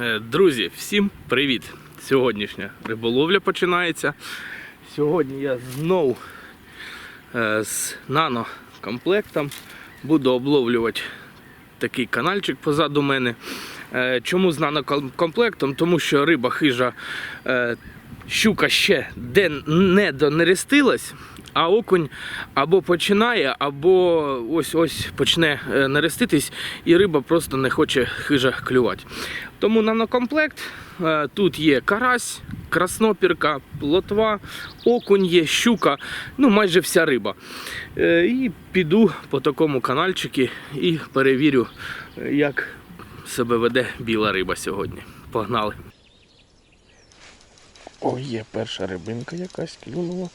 Е, Друзі, всім привіт! Сьогоднішня риболовля починається. Сьогодні я знов е, з нанокомплектом буду обловлювати такий канальчик позаду мене. Е, Чому з нанокомплектом? Тому що риба хижа щука ще де не донерестилась, а окунь або починає, або ось ось почне е, нереститись, і риба просто не хоче хижа клювати. Тому нанокомплект. е, Тут є карась, краснопірка, плотва, окунь є, щука, ну майже вся риба. Е, І піду по такому канальчику і перевірю, як себе веде біла риба сьогодні. Погнали. О, є перша рибинка якась клюнула.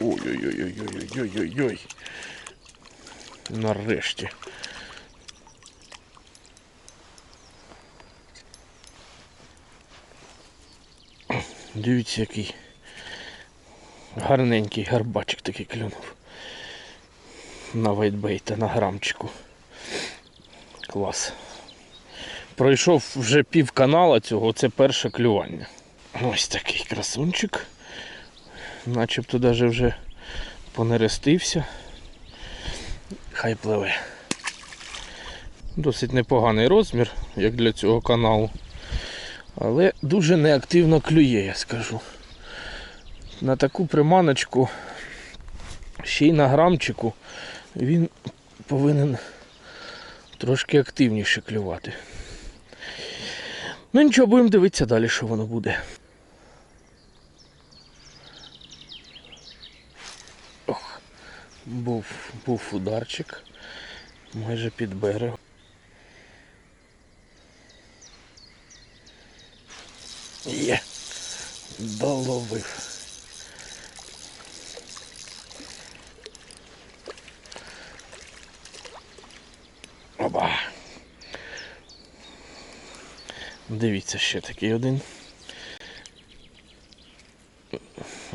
Ой-ой-ой-ой-ой-ой-ой-ой. Нарешті. Дивіться, який гарненький гарбачик такий клюнув. На вайтбейта, на грамчику. Клас. Пройшов вже пів канала цього, це перше клювання. Ось такий красунчик. Начебто навіть вже понерестився. Хай пливе. Досить непоганий розмір, як для цього каналу. Але дуже неактивно клює, я скажу. На таку приманочку, ще й на грамчику, він повинен трошки активніше клювати. Ну нічого, будемо дивитися далі, що воно буде. Ох, був, був ударчик майже під берег. Є, доловив. Дивіться, ще такий один.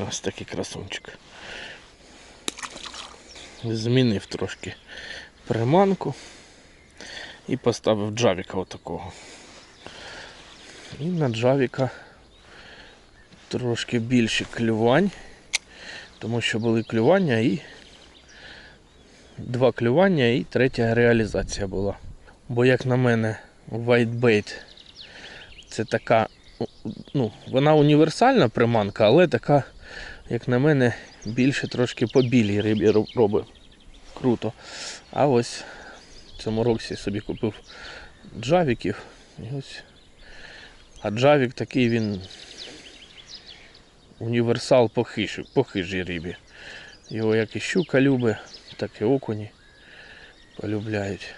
Ось такий красунчик. Змінив трошки приманку і поставив джавіка отакого. І на джавіка трошки більше клювань, тому що були клювання і два клювання і третя реалізація була. Бо як на мене, whitebait це така, ну, вона універсальна приманка, але така, як на мене, більше трошки по білій рибі робить. Круто. А ось в цьому році собі купив джавіків. І ось. А джавік такий він універсал по, хижі, по хижій рибі. Його як і щука любить, так і окуні полюбляють.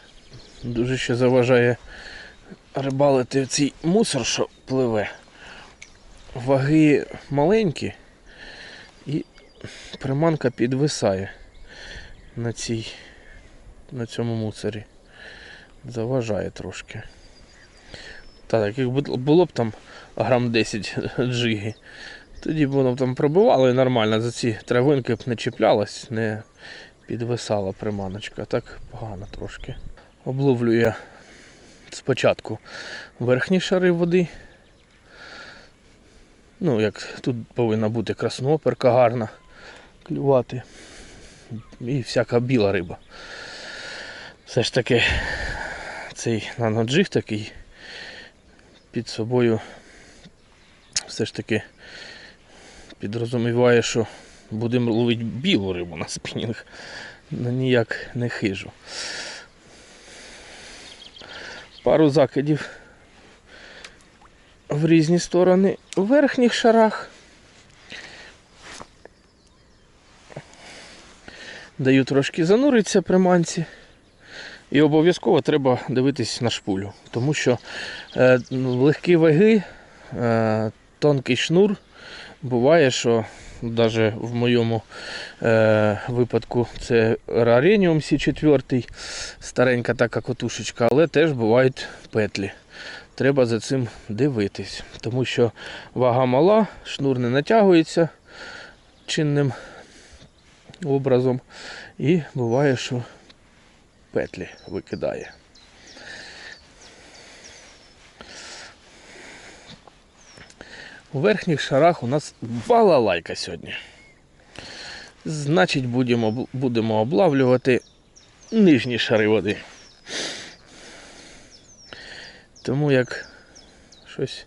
Дуже ще заважає рибалити в цей мусор, що пливе. Ваги маленькі і приманка підвисає на цій, на цьому мусорі. Заважає трошки. Так, як було б там грам 10 джиги, тоді б воно там пробивало і нормально за ці травинки б не чіплялась, не підвисала приманочка. Так погано трошки. Обловлю я спочатку верхні шари води. Ну, як тут повинна бути красноперка гарна клювати. І всяка біла риба. Все ж таки цей наноджиг такий під собою все ж таки підрозуміває, що будемо ловити білу рибу на спінінг, ну ніяк не хижу. Пару закидів в різні сторони у верхніх шарах. Даю трошки зануритися приманці. І обов'язково треба дивитись на шпулю, тому що е, ну, легкі ваги, е, тонкий шнур. Буває, що навіть в моєму е, випадку це Rarenium C4, старенька така котушечка, але теж бувають петлі. Треба за цим дивитись, тому що вага мала, шнур не натягується чинним образом. І буває, що петлі викидає. У верхніх шарах у нас балалайка сьогодні. Значить, будемо, будемо облавлювати нижні шари води. Тому як щось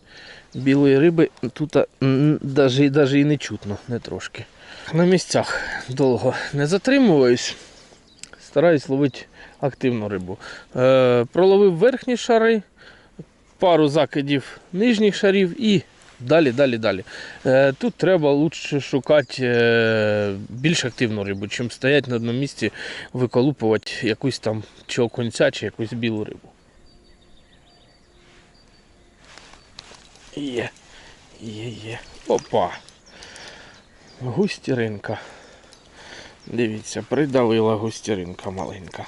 білої риби тут навіть, і не чутно, не трошки. На місцях довго не затримуюсь, стараюсь ловити активну рибу. Е, проловив верхні шари, пару закидів нижніх шарів і далі, далі, далі. Е, тут треба лучше шукати е, більш активну рибу, чим стояти на одному місці, виколупувати якусь там чи окунця, чи якусь білу рибу. Є, є, є. Опа. Густіринка. Дивіться, придавила густіринка маленька.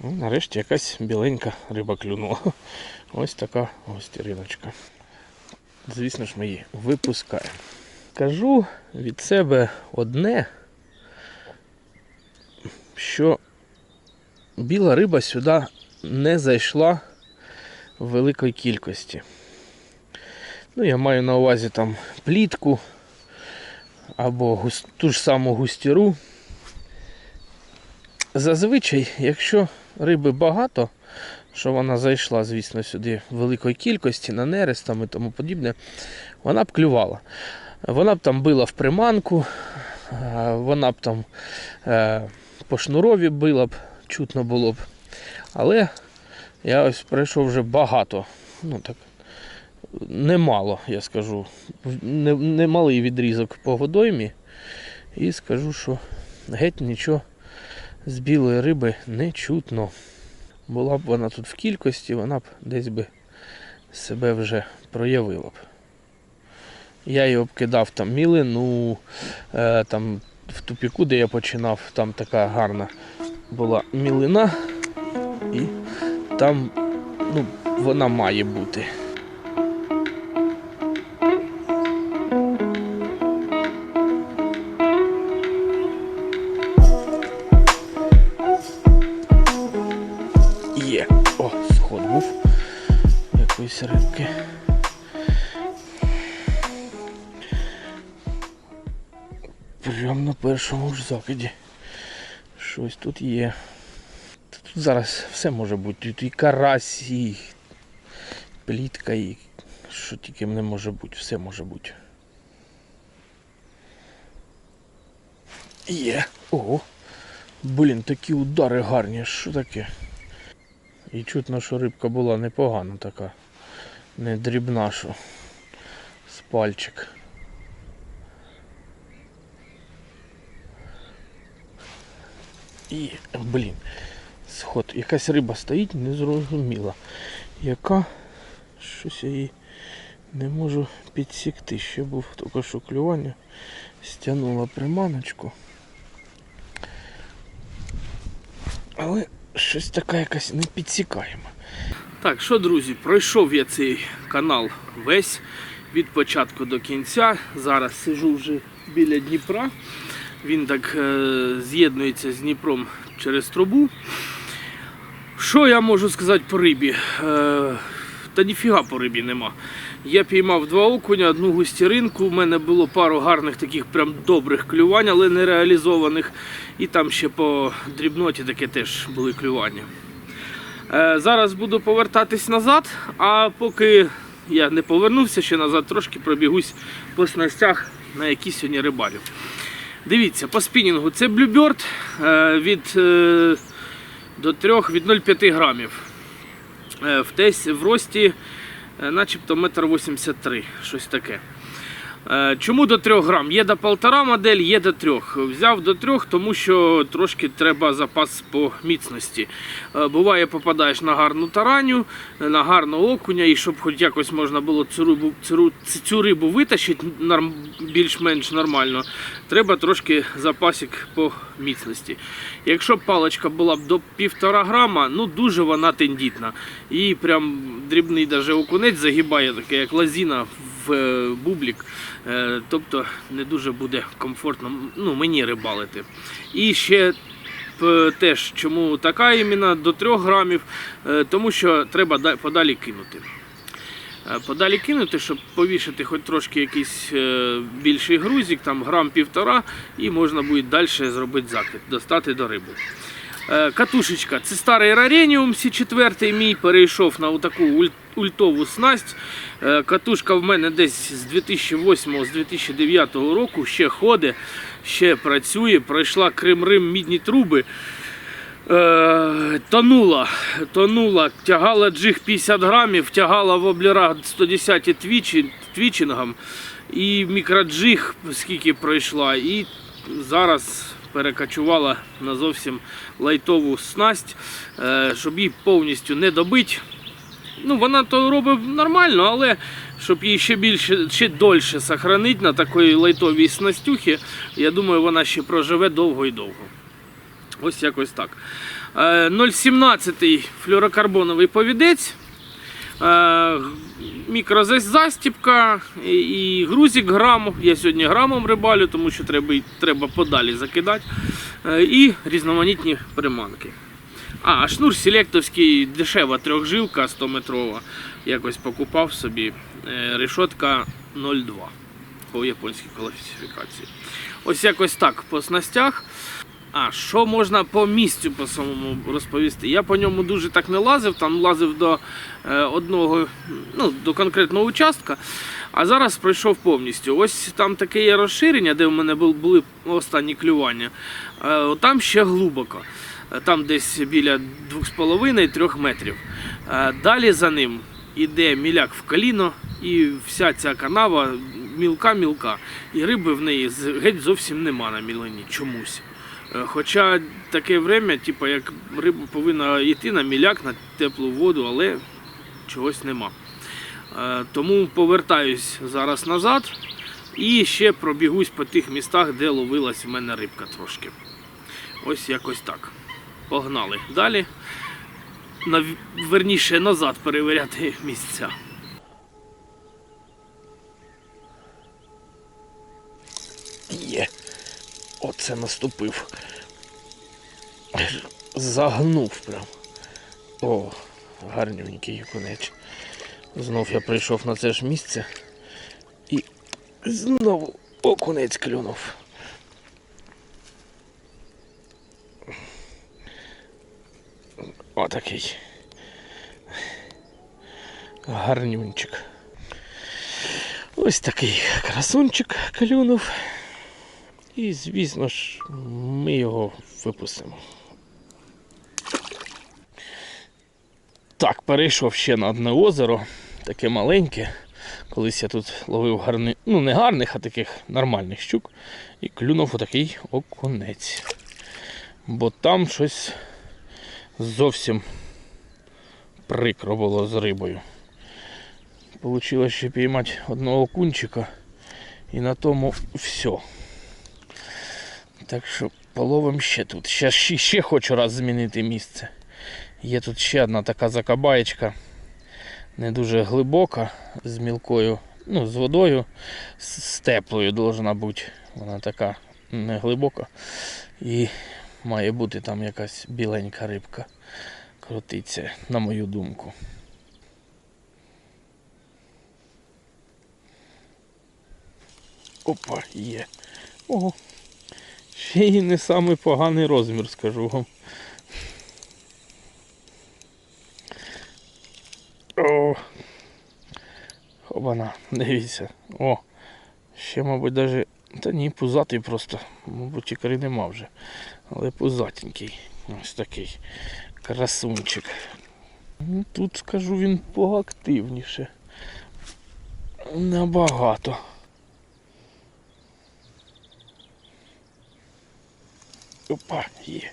Ну, нарешті якась біленька риба клюнула. Ось така густіриночка. Звісно ж, ми її випускаємо. Кажу від себе одне, що біла риба сюди не зайшла в великій кількості. Ну, я маю на увазі там плітку або ту ж саму густіру. Зазвичай, якщо риби багато, що вона зайшла, звісно, сюди в великої кількості, на нерест і тому подібне, вона б клювала. Вона б там била в приманку, вона б там е, по шнурові била б, чутно було б. Але я ось пройшов вже багато, ну так, немало, я скажу, не- немалий відрізок по водоймі. І скажу, що геть нічого з білої риби не чутно. Була б вона тут в кількості, вона б десь би себе вже проявила б. Я її обкидав там мілину, е, там в тупіку, де я починав, там така гарна була мілина, і там ну, вона має бути. Першому ж закиді. Щось тут є. Тут зараз все може бути. Тут і карась, і плітка, і що тільки не може бути, все може бути. Є. Ого. Блін, такі удари гарні. Що таке? І чутно, що рибка була непогана така. Не дрібна, що з пальчик. І, блін, сход. Якась риба стоїть, не зрозуміла. Яка? Щось я її не можу підсікти. Ще був тільки що клювання. Стягнула приманочку. Але щось така якась не підсікаємо. Так, що, друзі, пройшов я цей канал весь від початку до кінця. Зараз сижу вже біля Дніпра. Він так е, з'єднується з Дніпром через трубу. Що я можу сказати по рибі? Е, та ніфіга по рибі нема. Я піймав два окуня, одну густіринку. У мене було пару гарних таких прям добрих клювань, але не реалізованих. І там ще по дрібноті таке теж були клювання. Е, Зараз буду повертатись назад, а поки я не повернувся ще назад, трошки пробігусь по снастях, на які сьогодні рибалю. Дивіться, по спінінгу це блюберт від е, до 3 від 0,5 грамів. Е, В, тесь, в рості е, начебто 1,83 м, щось таке. Е, Чому до 3 грам? Є до 1,5 модель, є до 3. Взяв до 3, тому що трошки треба запас по міцності. Е, Буває, попадаєш на гарну тараню, на гарного окуня, і щоб хоч якось можна було цю рибу, цю, цю рибу витащити більш-менш нормально, треба трошки запасик по міцності. Якщо б паличка була б до 1,5 грама, ну дуже вона тендітна. І прям дрібний даже окунець загибає таке, як лазіна в е, бублік. Е, Тобто не дуже буде комфортно ну, мені рибалити. І ще теж чому така іменно до 3 грамів, Е, тому що треба подалі кинути. е, подалі кинути, щоб повішати хоч трошки якийсь більший грузик, там грам півтора, і можна буде далі зробити закид, достати до риби. Е, Катушечка, це старий Рареніум Сі 4 мій перейшов на таку ультову снасть. Е, Катушка в мене десь з 2008-2009 року ще ходить, ще працює, пройшла Крим-Рим мідні труби. Е, тонула, тонула, тягала джиг 50 грамів, тягала в облірах 110 твічі, твічингом і мікроджиг скільки пройшла, і зараз перекачувала на зовсім лайтову снасть, е, щоб її повністю не добити. Ну, вона то робить нормально, але щоб її ще більше, ще дольше сохранити на такій лайтовій снастюхі, я думаю, вона ще проживе довго і довго. Ось якось так. Е, 0,17 флюорокарбоновий повідець. Мікрозастіпка і грузик грам. Я сьогодні грамом рибалю, тому що треба, треба подалі закидати. Е, І різноманітні приманки. А, шнур селектовський дешева трьохжилка 100 метрова. Якось покупав собі. Е, Решотка 0,2 по японській класифікації. Ось якось так по снастях. А що можна по місцю по самому розповісти? Я по ньому дуже так не лазив, там лазив до е, одного, ну, до конкретного участка, а зараз пройшов повністю. Ось там таке є розширення, де в мене були останні клювання. Е, там ще глибоко. Е, Там десь біля 2,5-3 метрів. Далі за ним іде міляк в коліно, і вся ця канава мілка-мілка. І риби в неї геть зовсім нема на мілині чомусь. Е, Хоча таке время, типу, як риба повинна йти на міляк, на теплу воду, але чогось нема. Е, Тому повертаюсь зараз назад і ще пробігусь по тих містах, де ловилась в мене рибка трошки. Ось якось так. Погнали далі. Нав- Верніше назад перевіряти місця. Є. Оце наступив. Загнув прям. О, гарненький конець. Знов я прийшов на це ж місце і знову окунець клюнув. Отакий. Гарнюнчик. Ось такий красунчик клюнув. І, звісно ж, ми його випустимо. Так, перейшов ще на одне озеро, таке маленьке. Колись я тут ловив гарний, ну не гарних, а таких нормальних щук. І клюнув отакий окунець. Бо там щось зовсім прикро було з рибою. Получилось ще піймати одного окунчика. І на тому все. Так що половим ще тут. Ще, ще, хочу раз змінити місце. Є тут ще одна така закабаєчка. Не дуже глибока, з мілкою, ну, з водою, з теплою должна бути. Вона така не глибока. І має бути там якась біленька рибка. Крутиться, на мою думку. Опа, є. Ого. Ще й не самий поганий розмір, скажу вам. О! Хобана, дивіться. О! Ще, мабуть, даже... Та ні, пузатий просто. Мабуть, ікри нема вже. Але пузатенький. Ось такий красунчик. Ну, Тут, скажу, він поактивніше. Набагато. Опа, є.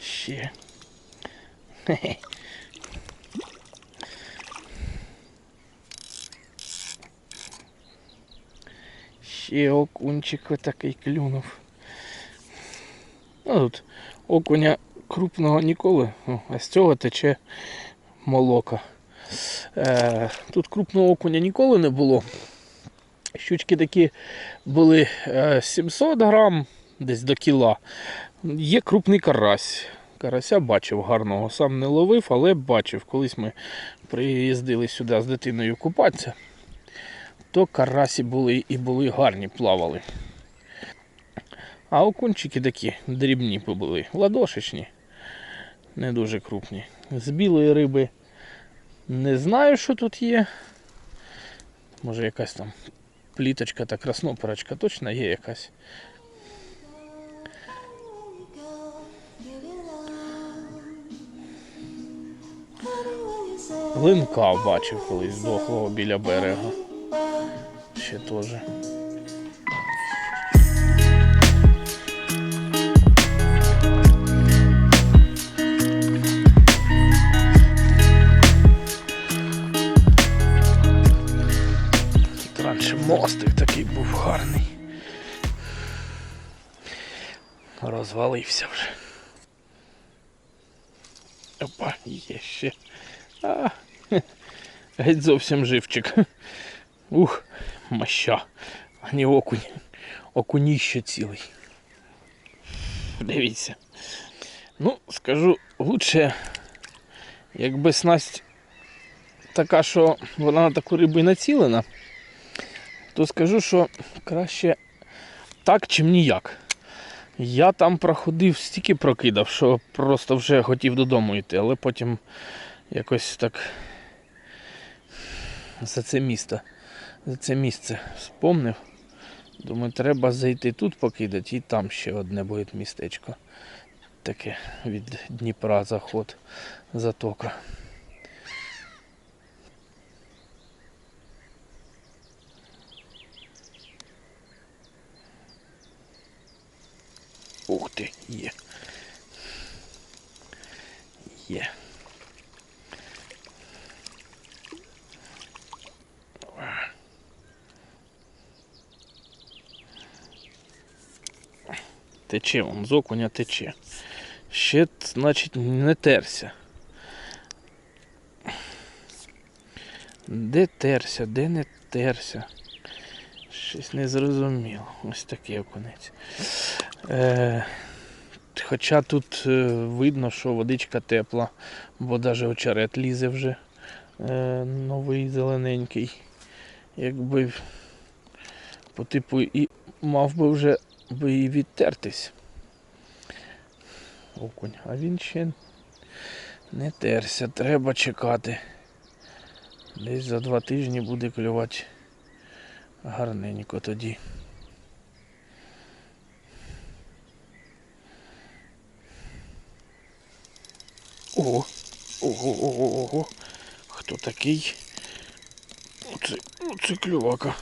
Ще. Ще окунчик отакий клюнув. Ну, тут окуня крупного ніколи, а з цього тече молока. Е, тут крупного окуня ніколи не було. Щучки такі були е, 700 грам, десь до кіла. Є крупний карась. карася бачив гарного. Сам не ловив, але бачив. Колись ми приїздили сюди з дитиною купатися, то карасі були і були гарні, плавали. А окунчики такі дрібні були, ладошечні, не дуже крупні. З білої риби не знаю, що тут є. Може якась там пліточка та краснопорочка точно є якась. Линка бачив колись дохлого біля берега. Ще теж. Тут раніше мостик такий був гарний. Розвалився вже. Опа, є ще. А, геть зовсім живчик. Ух, маща. А не окунь. Окуніще цілий. Дивіться. Ну, скажу, лучше, якби снасть така, що вона на таку рибу і націлена, то скажу, що краще так, чим ніяк. Я там проходив, стільки прокидав, що просто вже хотів додому йти, але потім якось так за це місто, за це місце вспомнив. Думаю, треба зайти тут покидати і там ще одне буде містечко. Таке від Дніпра заход, затока. Ух ти, є. Є. Тече он з окуня тече. Ще, значить, не терся. Де терся, де не терся? Щось не зрозуміло. Ось такий окунець. Е, хоча тут е, видно, що водичка тепла, бо навіть очерет лізе вже е, новий зелененький. Якби по типу і мав би вже би і відтертись. Окунь, а він ще не терся, треба чекати. Десь за два тижні буде клювати гарненько тоді. Ого, ого, ого, ого. Хто такий? Оце, оце клювака.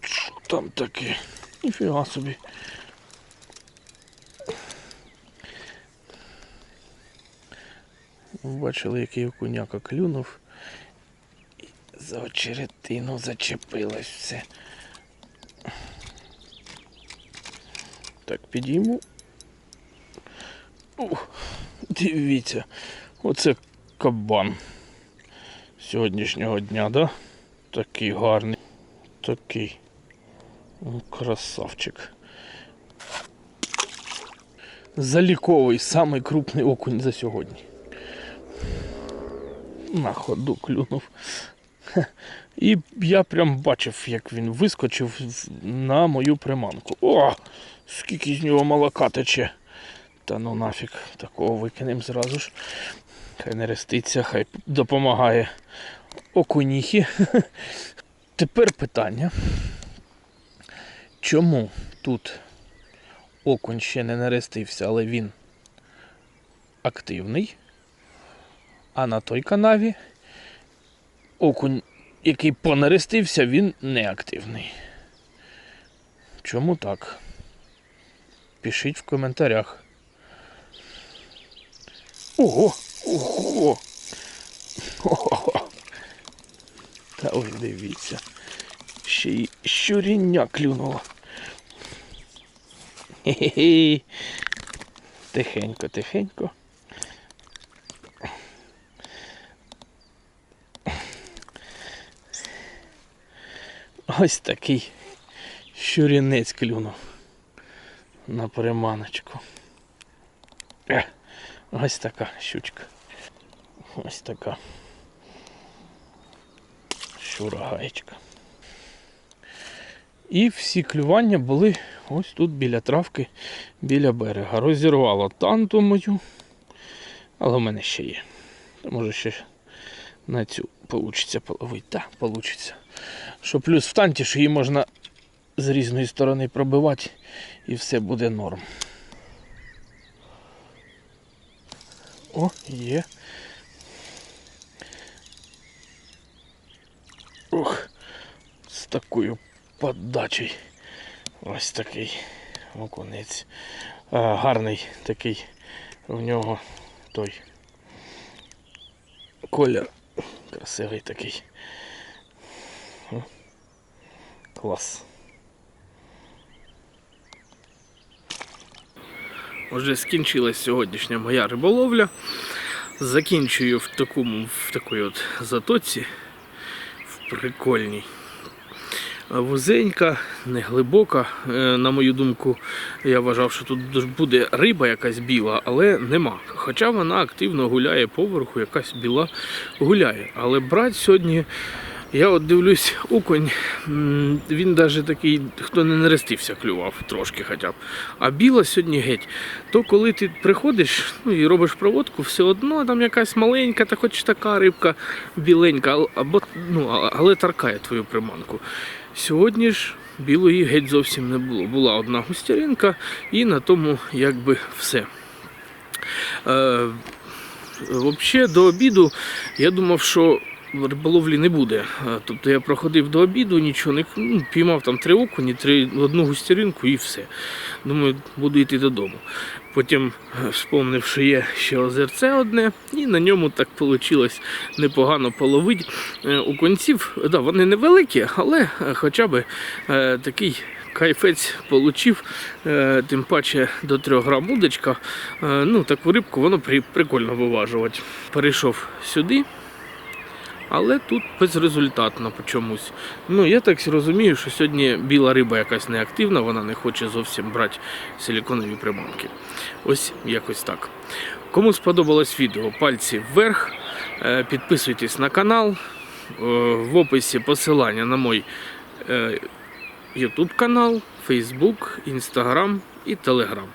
Що там таке? Ніфіга собі. Бачили, який окуняка клюнув. І за очеретину зачепилось все. Так, підійму. Ух, дивіться, оце кабан сьогоднішнього дня, да? Такий гарний. Такий. Ну, Красавчик. Заліковий, самий крупний окунь за сьогодні. На ходу клюнув. І я прям бачив, як він вискочив на мою приманку. О! Скільки з нього молока тече. Та ну нафіг, такого викинемо зразу ж. Хай не реститься, хай допомагає окуніхі. Тепер питання. Чому тут окунь ще не нарестився, але він активний, а на той канаві окунь, який понарестився, він не активний. Чому так? Пишіть в коментарях. Ого! Ого! Ого! Та ой, дивіться. Ще й щуріння клюнуло. Хе-хе-хе. Тихенько, тихенько. Ось такий щурінець клюнув на приманочку. Е, Ось така щучка. Ось така. Щура гаєчка. І всі клювання були ось тут біля травки, біля берега. Розірвало танту мою, але в мене ще є. Може ще на цю получиться половити. Так, получиться. Що плюс в танті, що її можна з різної сторони пробивати і все буде норм. О, є. Ох, з такою подачею. Ось такий окунець. Гарний такий в нього той колір. Красивий такий. Клас. Вже скінчилась сьогоднішня моя риболовля. Закінчую в такому в такій от затоці, в прикольній. Вузенька, неглибока. Е, На мою думку, я вважав, що тут буде риба якась біла, але нема. Хоча вона активно гуляє поверху, якась біла гуляє. Але брать сьогодні, я от дивлюсь, окунь, він навіть такий, хто не нерестився, клював трошки хоча б. А біла сьогодні геть. То коли ти приходиш ну, і робиш проводку, все одно там якась маленька, та хоч така рибка біленька, або, ну, але таркає твою приманку. Сьогодні ж білої геть зовсім не було. Була одна густяринка, і на тому якби все. Е, Взагалі до обіду я думав, що риболовлі не буде. Е, Тобто я проходив до обіду, нічого не ну, піймав там три окуні, три, одну густяринку і все. Думаю, буду йти додому. Потім е, вспомнив, що є ще озерце одне, і на ньому так вийшло непогано половити. Е, У конців, да, вони невеликі, але е, хоча б такий кайфець получив, тим паче до 3 грам удочка. Ну, таку рибку воно прикольно виважувати. Перейшов сюди. Але тут безрезультатно по чомусь. Ну, я так розумію, що сьогодні біла риба якась неактивна, вона не хоче зовсім брати силіконові приманки. Ось якось так. Кому сподобалось відео, пальці вверх. Е, Підписуйтесь на канал. Е, В описі посилання на мій е, YouTube канал, Facebook, Instagram і Telegram.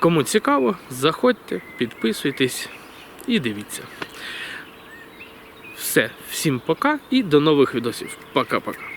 Кому цікаво, заходьте, підписуйтесь і дивіться. Все, всім пока і до нових відосів. Пока-пока.